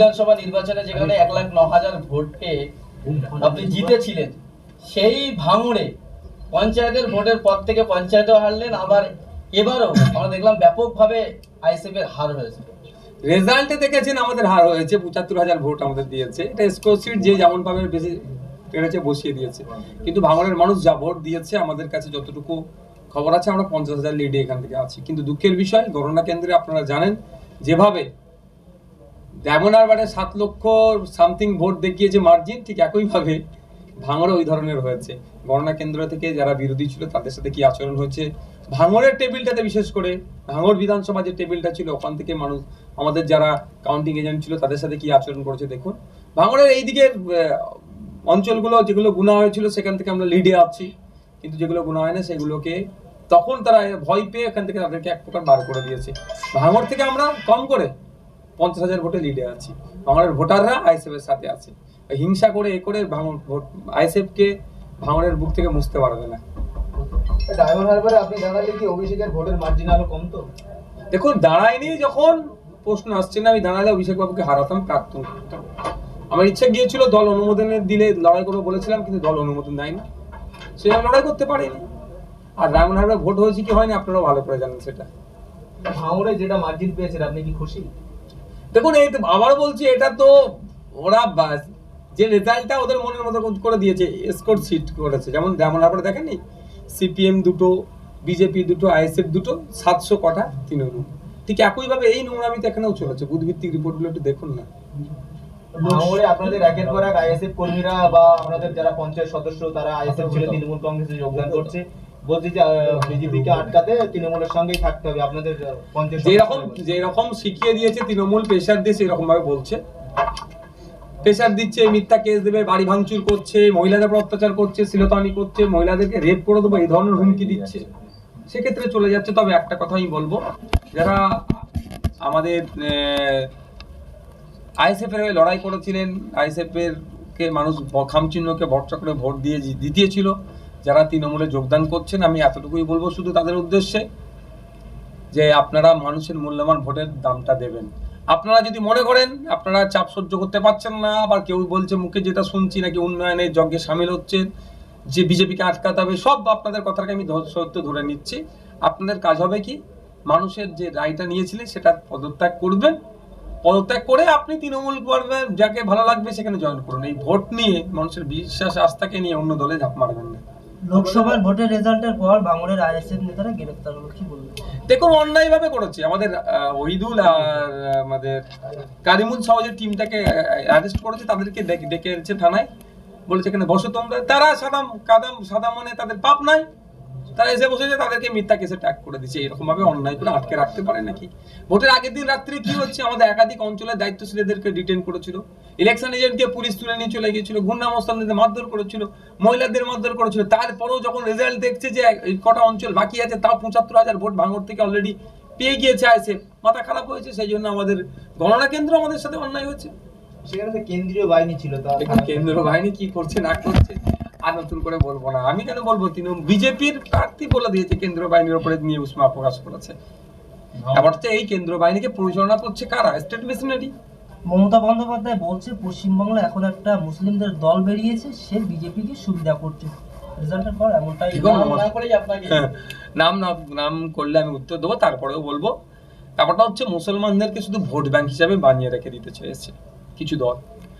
বিধানসভা নির্বাচনে যেখানে এক লাখ ন হাজার ভোট পেয়ে আপনি জিতেছিলেন, সেই ভাঙড়ে পঞ্চায়েতের ভোটের পর থেকে পঞ্চায়েতও হারলেন, আবার এবারও আমরা দেখলাম ব্যাপকভাবে আইএসএফ এর হার হয়েছে। রেজাল্টে দেখেছেন আমাদের হার হয়েছে, পঁচাত্তর হাজার ভোট আমাদের দিয়েছে। এটা স্কোর সিট যে যেমন ভাবে বেশি পেরেছে বসিয়ে দিয়েছে। কিন্তু ভাঙড়ের মানুষ যা ভোট দিয়েছে, আমাদের কাছে যতটুকু খবর আছে, আমরা পঞ্চাশ হাজার লিডে এখান থেকে আছি। কিন্তু দুঃখের বিষয়, গণনা কেন্দ্রে আপনারা জানেন, যেভাবে ডায়মন্ড হারবারে সাত লক্ষ সামথিং ভোট দেখিয়েছে মার্জিন ঠিক একইভাবে ভাঙড়ে ওই ধরনের হয়েছে। গণনা কেন্দ্র থেকে যারা বিরোধী ছিল, তাদের সাথে কি আচরণ হয়েছে? ভাঙড়ের টেবিলটাতে বিশেষ করে ভাঙড় বিধানসভা যে টেবিলটা ছিল, ওখান থেকে মানুষ, আমাদের যারা কাউন্টিং এজেন্ট ছিল, তাদের সাথে কি আচরণ করেছে দেখুন। ভাঙড়ের এই দিকের অঞ্চলগুলো যেগুলো গুণা হয়েছিল, সেখান থেকে আমরা লিডে আছি। কিন্তু যেগুলো গুণা হয় না, সেগুলোকে তখন তারা ভয় পেয়ে এখান থেকে তাদেরকে এক প্রকার বার করে দিয়েছে। ভাঙড় থেকে আমরা কম করে পঞ্চাশ হাজার ভোটে লিডে আছি। ভাঙড়ের ভোটাররা আইএসএফ এর সাথে আছে। হিংসা করে এ করে ভাঙড় ভোট আইএসএফ কে ভাঙড়ের বুক থেকে মুছতে পারবে না। ডায়মন্ড হারবারে আপনি জানালে কি অভিষেকের ভোটের মার্জিন আরও কম তো দেখুন দাঁড়ায়নি যখন প্রশ্ন আসছে না আমি দাঁড়ালে অভিষেক বাবুকে হারাতাম প্রাক্তন। করতাম আমার ইচ্ছা গিয়েছিল দল অনুমোদনে দিলে লড়াই করব বলেছিলাম কিন্তু দল অনুমোদন দেয়নি। সে লড়াই করতে পারিনি। আর ডায়মন্ড হারবার ভোট হয়েছে কি হয়নি আপনারাও ভালো করে জানেন সেটা। ভাঙড়ে যেটা মার্জিন পেয়েছেন আপনি কি খুশি? দেখুন, এই আবার বলছি, এটা তো ওরা যে রেজাল্টটা ওদের মনের মতো করে দিয়েছে স্কোর সিট করেছে। যেমন যেমন আপনারা দেখেননি সিপিএম দুটো বিজেপি দুটো আইএসএফ দুটো, সাতশো কটা তৃণমূল। ঠিক একইভাবে এই নোংরামিতে এখানেও চলেছে। বুধভিত্তিক রিপোর্টগুলো একটু দেখুন না। আপনাদের একের পর এক আইএসএফ কর্মীরা বা আমাদের যারা পঞ্চায়েত সদস্য, তারা আইএসএফ ছেড়ে তৃণমূল কংগ্রেসে যোগদান করছে। বলছে যে বিজেপিকে আটকাতে তৃণমূলের সঙ্গেই থাকতে হবে আপনাদের পঞ্চায়েত যেরকম যেরকম শিখিয়ে দিয়েছে তৃণমূল প্রেশার দিয়ে সেরকম ভাবে বলছে। প্রেশার দিচ্ছে মিথ্যা কেস দেবে বাড়ি ভাঙচুর করছে মহিলাদের উপর অত্যাচার করছে করছে মহিলাদেরকে রেপ করে দেবো এই ধরনের হুমকি দিচ্ছে। সেক্ষেত্রে চলে যাচ্ছে তবে একটা কথা আমি বলব। যারা আমাদের আইএসএফ এর লড়াই করেছিলেন আইএসএফ এর কে মানুষ খামচিহ্নকে ভরসা করে ভোট দিয়ে জিতিয়েছিল যারা তৃণমূলে যোগদান করছেন, আমি এতটুকুই বলব শুধু তাদের উদ্দেশ্যে যে আপনারা মানুষের মূল্যবান ভোটের দামটা দেবেন। আপনারা যদি মনে করেন, আপনারা চাপ সহ্য করতে পারছেন না আবার কেউ বলছে মুখে যেটা শুনছি নাকি উন্নয়নের যজ্ঞে সামিল হচ্ছেন যে বিজেপিকে আটকাতে হবে, সব আপনাদের কথাটাকে আমি সত্য ধরে নিচ্ছি। আপনাদের কাজ হবে কি, মানুষের যে রায়টা নিয়েছিলেন সেটা পদত্যাগ করবেন। পদত্যাগ করে আপনি তৃণমূল করবেন যাকে ভালো লাগবে সেখানে জয়েন করুন। এই ভোট নিয়ে মানুষের বিশ্বাস, আস্থাকে নিয়ে অন্য দলে ঝাঁপ মারবেন না। লোকসভার ভোটের রেজাল্টের পর বাংলার আইএসএফ নেতারা গ্রেফতার হলো, কি বলব দেখুন, অন্যায়ভাবে করেছে। আমাদের ওহিদুল আর আমাদের কারিমুল যে টিমটাকে অ্যারেস্ট করেছে, তাদেরকে ডেকে এনেছে থানায়। বলেছে এখানে বসো তোমরা। তারা সাদাম, কাদাম সাদা মনে তাদের পাপ নাই তারা এসে বসেছে তাদেরকে মিথ্যা কেসে ট্যাগ করে দিচ্ছে। এরকম ভাবে অন্যায় করে আটকে রাখতে পারে নাকি? ভোটের আগের দিন রাত্রে কি হচ্ছে? আমাদের একাধিক অঞ্চলের দায়িত্বশীলদেরকে ডিটেন করেছিল। ইলেকশন এজেন্টকে পুলিশ তুলে নিয়ে চলে গিয়েছিল গুন্ডামস্তানদের মারধর করেছিল মহিলাদের মারধর করেছিল। তারপরেও যখন রেজাল্ট দেখছে যে কটা অঞ্চল বাকি আছে তাও পঁচাত্তর হাজার ভোট ভাঙর থেকে অলরেডি পেয়ে গিয়েছে আইসে মাথা খারাপ হয়েছে সেই জন্য আমাদের গণনা কেন্দ্র আমাদের সাথে অন্যায় হয়েছে। সেখানে কেন্দ্রীয় বাহিনী ছিল তা দেখুন কেন্দ্র বাহিনী কি করছে না করছে? আর নতুন করে বলব না। আমি কেন বলব তিনি বিজেপির প্রার্থী বলে দিয়েছে কেন্দ্র বাহিনীর উপরে নিয়ে উষ্মা প্রকাশ করেছে। আবার হচ্ছে এই কেন্দ্র বাহিনীকে পরিচালনা করছে কারা? স্টেট মেশিনারি মমতা বন্দ্যোপাধ্যায় বলছে পশ্চিমবাংলা এখন একটা মুসলিমদের দল বেরিয়েছে সে বিজেপিকে সুবিধা করছে। রেজাল্টের পর এমনটাই নাম হ্যাঁ, নাম নাম করলে আমি উত্তর দেবো তারপরেও বলব। ব্যাপারটা হচ্ছে মুসলমানদেরকে শুধু ভোট ব্যাংক হিসাবে বানিয়ে রেখে দিতে চেয়েছে কিছু দল।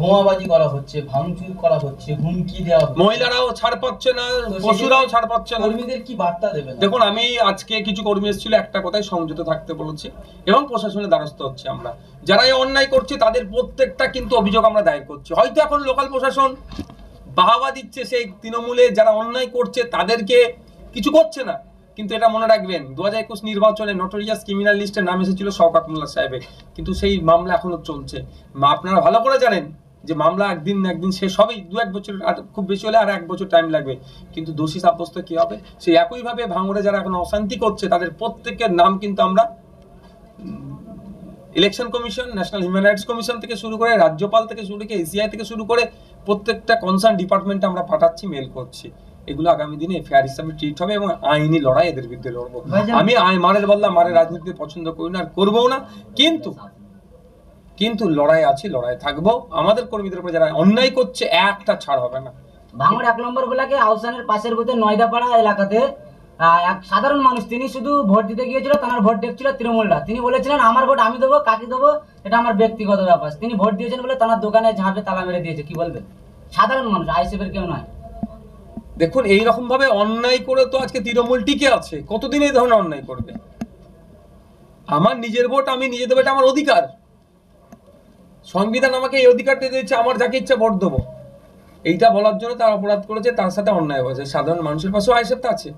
বোমাবাজি করা হচ্ছে ভাঙচুর করা হচ্ছে হুমকি দেওয়া হচ্ছে। মহিলারাও ছাড় পাচ্ছে না পশুরাও ছাড় পাচ্ছে না। কর্মীদের কি বার্তা দেবেন? দেখুন আমি আজকে কিছু কর্মী এসেছিল একটা কথায় সংযত থাকতে বলেছি এবং প্রশাসনের দ্বারস্থ হচ্ছে আমরা। যারা এই অন্যায় করছে তাদের প্রত্যেকটা কিন্তু অভিযোগ আমরা দায়ের করছি। হয়তো এখন লোকাল প্রশাসন বাহাবা দিচ্ছে সেই তৃণমূলে যারা অন্যায় করছে তাদেরকে কিছু করছে না। কিন্তু এটা মনে রাখবেন দু হাজার একুশ নির্বাচনে নটোরিয়াস ক্রিমিনাল লিস্টের নাম এসেছিল শওকাত মোল্লা সাহেবের। কিন্তু সেই মামলা এখনও চলছে। আপনারা ভালো করে জানেন যে মামলা একদিন একদিন শেষ হবেই দু এক বছর আর খুব বেশি হলে আর এক বছর টাইম লাগবে। কিন্তু দোষী সাব্যস্ত কি হবে? সেই একইভাবে ভাঙড়ে যারা এখন অশান্তি করছে তাদের প্রত্যেকের নাম কিন্তু আমরা Election Commission National Human Rights Commission থেকে শুরু করে রাজ্যপাল থেকে শুরু করে এসিআই থেকে শুরু করে প্রত্যেকটা কনসার্ন ডিপার্টমেন্টে আমরা পাঠাচ্ছি মেল করছি। এগুলো আগামী দিনে এফআইআর হিসাবে ট্রিট হবে এবং আইনি লড়াই এদের বিরুদ্ধে লড়বো। আমি মারের বদলা মারের রাজনীতি পছন্দ করি না আর করব না। কিন্তু কিন্তু লড়াই আছে লড়াই থাকব। আমাদের কর্মীদের উপর যারা অন্যায় করছে একটা ছাড় হবে না। ভাঙর এক নম্বর ব্লকে আউসানের পাশের বুথে নয়দাপাড়া এলাকাতে এক সাধারণ মানুষ তিনি শুধু ভোট দিতে গিয়েছিল তার ভোট দেখছিল তৃণমূলরা। তিনি বলেছিলেন আমার ভোট আমি দেবো কাকে দেবো? এটা আমার ব্যক্তিগত ব্যাপার। তিনি ভোট দিয়েছেন বলে তার দোকানে ঝাঁপে তালা মেরে দিয়েছে। কি বলবেন সাধারণ মানুষ আইসিএফের কেউ নয়। দেখুন এই রকম ভাবে অন্যায় করে তো আজকে তৃণমূল টিকে আছে। কতদিন এই ধরনের অন্যায় করবে? আমার নিজের ভোট আমি নিজে দেবো এটা আমার অধিকার। সংবিধান আমাকে এই অধিকারটা দিয়েছে আমার যাকে ইচ্ছা ভোট দেবো। এইটা বলার জন্য তার অপরাধ করেছে তার সাথে অন্যায় হয়েছে। সাধারণ মানুষের পাশেও আইসেপ্ট আছে।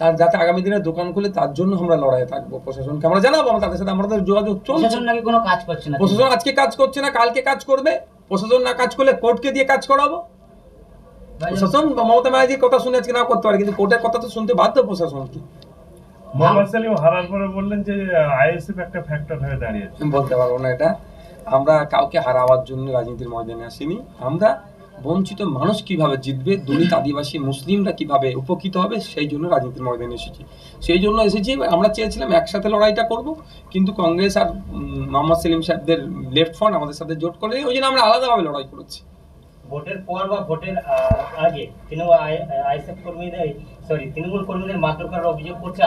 তার যাতে আগামী দিনে দোকান খুলে তার জন্য আমরা লড়াই থাকব। প্রশাসনকে আমরা জানাব আমরা তাদের সাথে আমাদের যোগাযোগ চলছে। নাকি কোনো কাজ করছে না? প্রশাসন আজকে কাজ করছে না কালকে কাজ করবে। প্রশাসন না কাজ করলে কোর্টকে দিয়ে কাজ করাবো। প্রশাসন মমতা ব্যানার্জির কথা শুনে আজকে না করতে পারে কিন্তু কোর্টের কথা তো শুনতে বাধ্য প্রশাসন কি মোহাম্মদ সেলিম হারার পরে বললেন যে আইএসএফ একটা ফ্যাক্টর হয়ে দাঁড়িয়েছে। বলতে পারব না এটা। আমরা কাউকে হারাবার জন্য রাজনীতির ময়দানে আসিনি। আমরা বঞ্চিত মানুষ কীভাবে জিতবে, দলিত আদিবাসী মুসলিমরা কীভাবে উপকৃত হবে, সেই জন্য রাজনীতির ময়দানে এসেছি। সেই জন্য এসেছি, আমরা চেয়েছিলাম একসাথে লড়াইটা করব, কিন্তু কংগ্রেস আর মোহাম্মদ সেলিম সাহেবদের লেফট ফ্রন্ট আমাদের সাথে জোট করে, ওই জন্য আমরা আলাদাভাবে লড়াই করেছি। ভোটের পর বা ভোটের আগে তৃণমূল আইএসএফ কর্মীদের সরি তৃণমূল কর্মীদের মারধর অভিযোগ করছে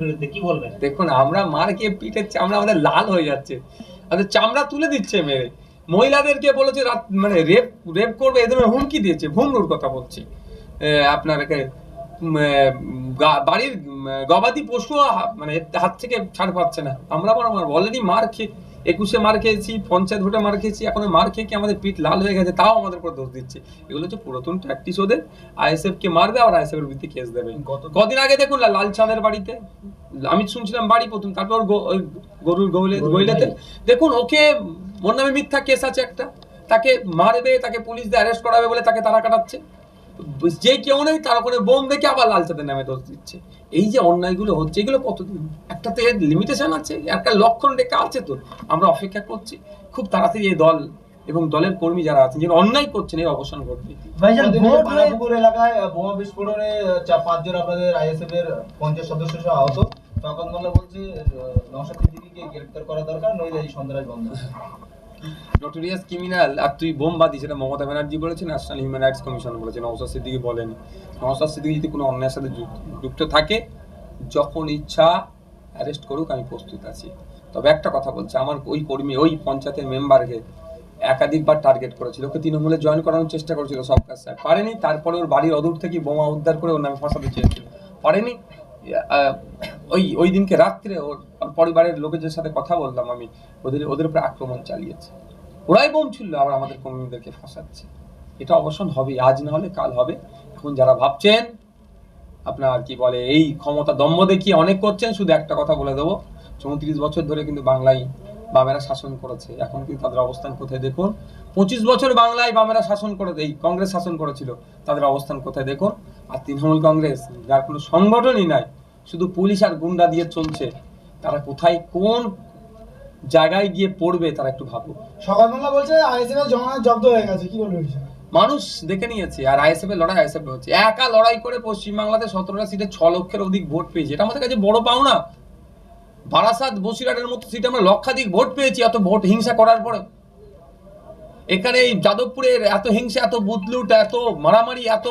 বিরুদ্ধে, কি বলবেন? দেখুন, আমরা মার কে চামড়া আমাদের লাল হয়ে যাচ্ছে। আমাদের চামড়া তুলে দিচ্ছে মেরে। মহিলাদেরকে বলেছে রাত মানে রেপ রেপ করবে এদের হুমকি দিয়েছে ভুমরুর কথা বলছি। আপনারকে বাড়ির গবাদি পশু মানে হাত থেকে ছাড় পাচ্ছে না। আমরা আমার অলরেডি মার খেয়ে একুশে মার খেয়েছি পঞ্চায়েত ভোটে মার খেয়েছি এখন মার খেয়ে কি আমাদের পিঠ লাল হয়ে গেছে তাও আমাদের উপর দোষ দিচ্ছে। এগুলো হচ্ছে পুরাতন প্র্যাকটিস ওদের। আইএসএফ কে মারবে আর আইএসএফ এর বিরুদ্ধে কেস দেবে। কদিন আগে দেখুন না লাল চাঁদের বাড়িতে আমি শুনছিলাম বাড়ি প্রথম তারপর গরুর গৌলে গইলেতে দেখুন ওকে ওর নামে মিথ্যা কেস আছে একটা। তাকে মারবে তাকে পুলিশ দিয়ে অ্যারেস্ট করাবে বলে তাকে তারা কাটাচ্ছে। যে কেউ নেই তার ওখানে বোম রেখে আবার লাল চাঁদের নামে দোষ দিচ্ছে। এই যে অন্যায়গুলো হচ্ছে এগুলো কতদিন একটা তো এর লিমিটেশন আছে একটা লক্ষণ রেখা আছে তো আমরা অপেক্ষা করছি। খুব তাড়াতাড়ি এই দল এবং দলের কর্মী যারা আছেন যারা অন্যায় করছেন এর অবসান ঘটবে। পানাপুকুর এলাকায় বোমা বিস্ফোরণে পাঁচজন আপনাদের আইএসএফ এর পঞ্চাশ সদস্য সহ আহত। তখন বলছে নশা সিদ্দিকিকে গ্রেফতার করা দরকার নইলে এই সন্ত্রাস বন্ধ। নটোরিয়াস ক্রিমিনাল আর তুই বোম বাদি সেটা মমতা ব্যানার্জি বলেছে ন্যাশনাল হিউম্যান রাইটস কমিশন বলেছে নওসাদ সিদ্দিকি বলেনি। নওসাদ সিদ্দিকি যদি কোনো অন্যায়ের সাথে যুক্ত- থাকে, যখন ইচ্ছা অ্যারেস্ট করুক, আমি প্রস্তুত আছি। তবে একটা কথা বলছে, আমার ওই কর্মী, ওই পঞ্চায়েতের মেম্বারকে একাধিকবার টার্গেট করেছিল, ওকে তৃণমূলে জয়েন করানোর চেষ্টা করেছিল সব কাজ স্যার। পারেনি, তারপরে ওর বাড়ির অদূর থেকে বোমা উদ্ধার করে ওর নামে ফাঁসাতে চেয়েছিল। পারেনি? ওই ওই দিনকে রাত্রে ওর পরিবারের লোকেদের সাথে কথা বললাম আমি। ওদের ওদের উপরে আক্রমণ চালিয়েছে। ওরাই বোম ছুড়লো, আবার আমাদের কর্মীদেরকে ফাঁসাচ্ছে। এটা অবসান হবে, আজ না হলে কাল হবে। এখন যারা ভাবছেন, আপনার কি বলে, এই ক্ষমতা দম্ভ দেখিয়ে অনেক করছেন, শুধু একটা কথা বলে দেবো। চৌত্রিশ বছর ধরে কিন্তু বাংলায় বামেরা শাসন করেছে। এখন কিন্তু তাদের অবস্থান কোথায় দেখুন? পঁচিশ বছর বাংলায় বামেরা শাসন করে, এই কংগ্রেস শাসন করেছিল, তাদের অবস্থান কোথায় দেখুন? আর তৃণমূল কংগ্রেস, যার কোনো সংগঠনই নাই শুধু পুলিশ আর গুন্ডা দিয়ে চলছে। তারা কোথায় কোন জায়গায় গিয়ে পড়বে তারা একটু ভাবুক সকালবেলা বলছে আইএসএফ এর জমা জব্দ হয়ে গেছে কি বলব? মানুষ দেখে নিয়েছে আর আইএসএফ এর লড়াই আইএসএফ হচ্ছে। একা লড়াই করে পশ্চিমবাংলাতে সতেরোটা সিটে ছ লক্ষের অধিক ভোট পেয়েছে। এটা আমাদের কাছে বড় পাওনা। বারাসাত বসিরহাটের মতো সিটে আমরা লক্ষাধিক ভোট পেয়েছি এত ভোট হিংসা করার পরে এখানে এই যাদবপুরের এত হিংসা এত বুদলুট এত মারামারি এত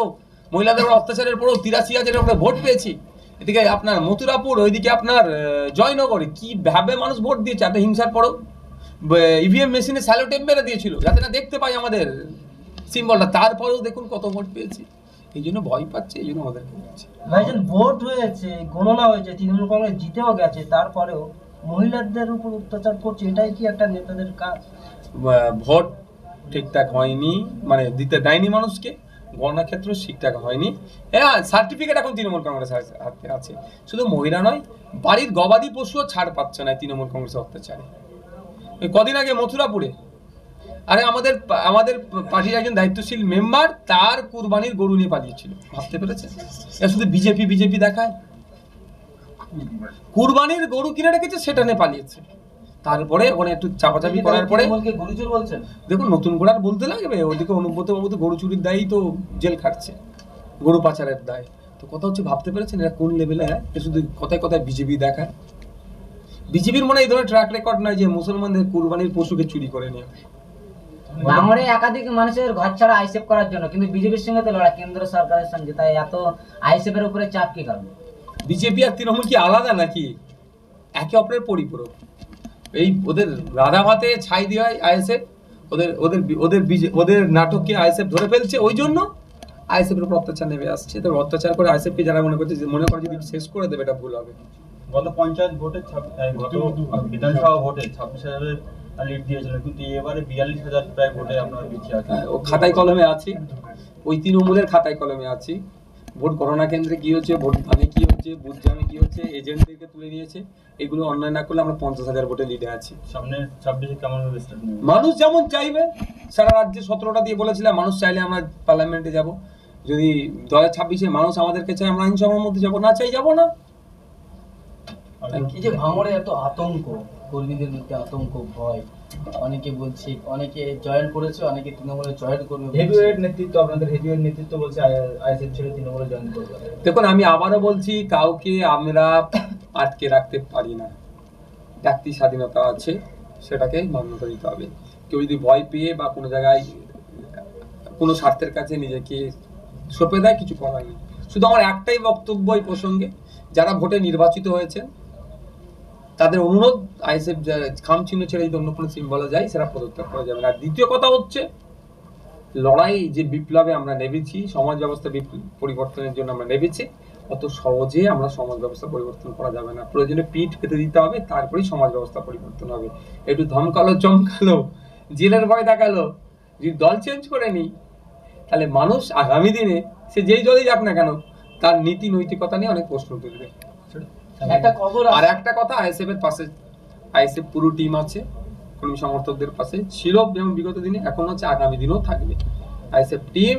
মহিলাদের অত্যাচারের পরেও তিরাশি হাজারের ভোট পেয়েছি। এদিকে আপনার মথুরাপুর ওইদিকে আপনার জয়নগরে কি ভাবে মানুষ ভোট দিয়েছে? এত হিংসার পরেও? ইভিএম মেশিনে স্যালোটেপ মেরে দিয়েছিল যাতে না দেখতে পাই আমাদের সিম্বলটা তারপরেও দেখুন কত ভোট পেয়েছি। এই জন্য ভয় পাচ্ছে এই জন্য আমাদেরকে বলছে। ভাইজান ভোট হয়েছে গণনা হয়েছে তৃণমূল কংগ্রেস জিতেও গেছে তারপরেও মহিলাদের উপর অত্যাচার করছে এটাই কি একটা নেতাদের কাজ? ভোট ঠিকঠাক হয়নি মানে দিতে দেয়নি মানুষকে। গণনা ক্ষেত্র ঠিকঠাক হয়নি। হ্যাঁ সার্টিফিকেট এখন তৃণমূল কংগ্রেস হাতে আছে। শুধু মহিলা নয়, বাড়ির গবাদি পশুও ছাড় পাচ্ছে না তৃণমূল কংগ্রেসের অত্যাচারে। কদিন আগে মথুরাপুরে, আরে আমাদের আমাদের পার্টির একজন দায়িত্বশীল মেম্বার, তার কুরবানির গরু নিয়ে পালিয়েছিল। ভাবতে পেরেছেন? এ শুধু বিজেপি বিজেপি দেখায়? কুরবানির গরু কিনে রেখেছে, সেটা নিয়ে পালিয়েছে। তারপরে ওখানে একটু চাপাচাপি করার পরে তৃণমূলকে গুরুচুর বলছেন। দেখুন নতুন করে আর বলতে লাগবে ওদিকে অনুব্রত বাবু তো গরু চুরির দায়ই তো জেল খাটছে গরু পাচারের দায়। তো কথা হচ্ছে ভাবতে পেরেছেন এরা কোন লেভেলে হ্যাঁ এ শুধু কথায় কথায় বিজেপি দেখায়। বিজেপির মনে এই ধরনের ট্র্যাক রেকর্ড নাই যে মুসলমানদের কুরবানির পশুকে চুরি করে নিয়ে ভাঙড়ে একাধিক মানুষের ঘর ছাড়া আইসেফ করার জন্য কিন্তু বিজেপির সঙ্গে তো লড়াই কেন্দ্র সরকারের সঙ্গে। তাই এত আইসেফের উপরে চাপ কি কারণ? বিজেপি আর তৃণমূল কি আলাদা নাকি? একে অপরের পরিপূরক। এই ওদের রাধা ভাতে ছাই দেওয়া আইএসএফ। ওদের ওদের ওদের ওদের নাটককে আইএসএফ ধরে ফেলছে। ওই জন্য আইএসএফ এর উপর অত্যাচার নেমে আসছে। তবে অত্যাচার করে আইএসএফ কে যারা মনে করছে যে মনে করে যদি শেষ করে দেবে এটা ভুল হবে। গত পঞ্চায়েত ভোটে গত বিধানসভা ভোটে ছাব্বিশ হাজারের লিড দিয়েছিলেন কিন্তু এবারে বিয়াল্লিশ হাজার প্রায় ভোটে আপনার পিছিয়ে আছে হ্যাঁ, ও খাতায় কলমে আছি। ওই তৃণমূলের খাতায় কলমে আছি। ভোট গণনা কেন্দ্রে কি হচ্ছে? ভোট কি হচ্ছে বুথ জামে কি হচ্ছে এজেন্টদেরকে তুলে নিয়েছে এগুলো অনলাইন না করলে আমরা পঞ্চাশ হাজার ভোটে লিডে আছি। সামনে ছাব্বিশে কেমন মানুষ যেমন চাইবে সারা রাজ্যে সতেরোটা দিয়ে বলেছিলাম মানুষ চাইলে আমরা পার্লামেন্টে যাব। যদি দু হাজার ছাব্বিশে মানুষ আমাদেরকে চাই আমরা আইনসভার মধ্যে যাব না চাই যাব না। কি যে ভাঙড়ে এত আতঙ্ক কর্মীদের মধ্যে আতঙ্ক ভয়। অনেকে বলছে অনেকে জয়েন করেছে অনেকে তৃণমূলে জয়েন করবে হেভিওয়েট নেতৃত্ব আপনাদের হেভিওয়েট নেতৃত্ব বলছে আইএসএফ ছেড়ে তৃণমূলে জয়েন করবে। দেখুন আমি আবারও বলছি কাউকে আমরা আটকে রাখতে পারি না। ব্যক্তি স্বাধীনতা আছে সেটাকে মান্যতা দিতে হবে। কেউ যদি ভয় পেয়ে বা কোনো জায়গায় কোনো স্বার্থের কাছে নিজেকে সঁপে দেয় কিছু করার নেই। শুধু আমার একটাই বক্তব্য এই প্রসঙ্গে যারা ভোটে নির্বাচিত হয়েছেন তাদের অনুরোধ, আইএসএফ খাম চিহ্ন ছেড়ে যদি অন্য কোনো সিম্বলে যায়, সেটা পদত্যাগ করা যাবে না। দ্বিতীয় কথা হচ্ছে, লড়াই যে বিপ্লবে আমরা নেমেছি, সমাজ ব্যবস্থা পরিবর্তনের জন্য আমরা নেমেছি, অত সহজে আমরা সমাজ ব্যবস্থা পরিবর্তন করা যাবে না। প্রয়োজনে পিঠ পেতে দিতে হবে, তারপরেই সমাজ ব্যবস্থা পরিবর্তন হবে। একটু ধমকালো, চমকালো, জেলের ভয় দেখাল, যদি দল চেঞ্জ করে নিই, তাহলে মানুষ আগামী দিনে, সে যেই দলেই যাক না কেন, তার নীতি নৈতিকতা নিয়ে অনেক প্রশ্ন তুলবে। একটা খবর আর একটা কথা আইএসএফ এর পাশে আইএসএফ পুরো টিম আছে কর্মী সমর্থকদের পাশে ছিল যেমন বিগত দিনে এখন হচ্ছে আগামী দিনেও থাকবে। আইএসএফ টিম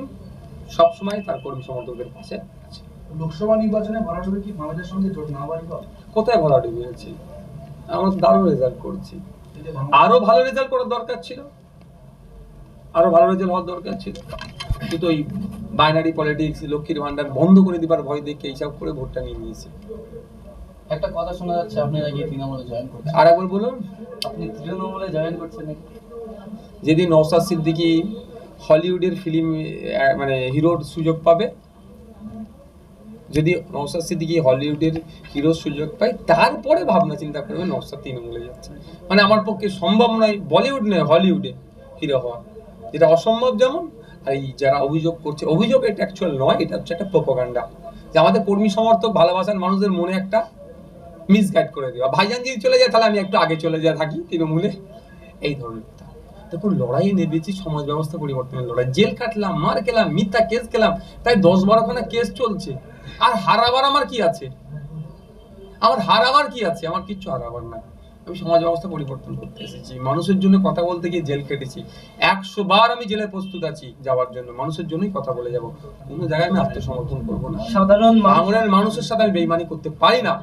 সবসময় তার কর্মী সমর্থকদের পাশে আছে। লোকসভা নির্বাচনে ভরাডুবি কি ভারতের সঙ্গে জোট না হওয়ারই কোথায় ভরা ডুবিয়েছি আমরা দারুণ রেজাল্ট করছি। আরও ভালো রেজাল্ট করার দরকার ছিল। আরও ভালো রেজাল্ট হওয়ার দরকার ছিল। কিন্তু ওই বাইনারি পলিটিক্স লক্ষ্মীর ভান্ডার বন্ধ করে দিবার ভয় দেখে এইসব করে ভোটটা নিয়ে নিয়েছে। একটা কথা শোনা যাচ্ছে আপনি নাকি তৃণমূলে জয়েন করছেন। আর একবার বলুন। আপনি তৃণমূলে জয়েন করছেন নাকি? যেদিন সিদ্দিকী হলিউডের ফিল্ম মানে হিরোর সুযোগ পাবে যদি নওশাদ সিদ্দিকী হলিউডের হিরোর সুযোগ পায় তারপরে ভাবনা চিন্তা করবে নওশাদ তৃণমূলে যাচ্ছে। মানে আমার পক্ষে সম্ভব নয় বলিউড নয় হলিউডে হিরো হওয়া। যেটা অসম্ভব যেমন আর এই যারা অভিযোগ করছে অভিযোগ এটা অ্যাকচুয়াল নয় এটা হচ্ছে একটা প্রোপাগান্ডা যে আমাদের কর্মী সমর্থক ভালোবাসার মানুষদের মনে একটা মিসগাইড করে দেওয়া ভাইজান যদি চলে যায়, তাহলে আমি একটু আগে চলে যা থাকি, তৃণমূলে। এই ধরনের দেখুন, লড়াই নেবেছি সমাজ ব্যবস্থা পরিবর্তনের লড়াই। জেল কাটলাম, মার খেলাম, মিথ্যা কেস খেলাম, তাই দশ বারোখানা কেস চলছে। আর হারাবার আমার কি আছে? আমার হারাবার কি আছে? আমার কিচ্ছু হারাবার না আমি সমাজ ব্যবস্থা পরিবর্তন করতে এসেছি। মানুষের জন্য কথা বলতে গিয়ে জেল কেটেছি। একশো বার আমি জেলে প্রস্তুত আছি যাওয়ার জন্য। মানুষের জন্যই কথা বলে যাব। কোনো জায়গায় আমি আত্মসমর্পণ করব না। সাধারণ বাংলার মানুষের সাথে আমি বেইমানি করতে পারি না।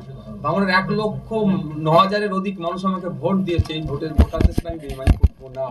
বাংলার এক লক্ষ ন হাজারের অধিক মানুষ আমাকে ভোট দিয়েছে। এই ভোটের ভোটারদের সাথে আমি বেইমানি করব না।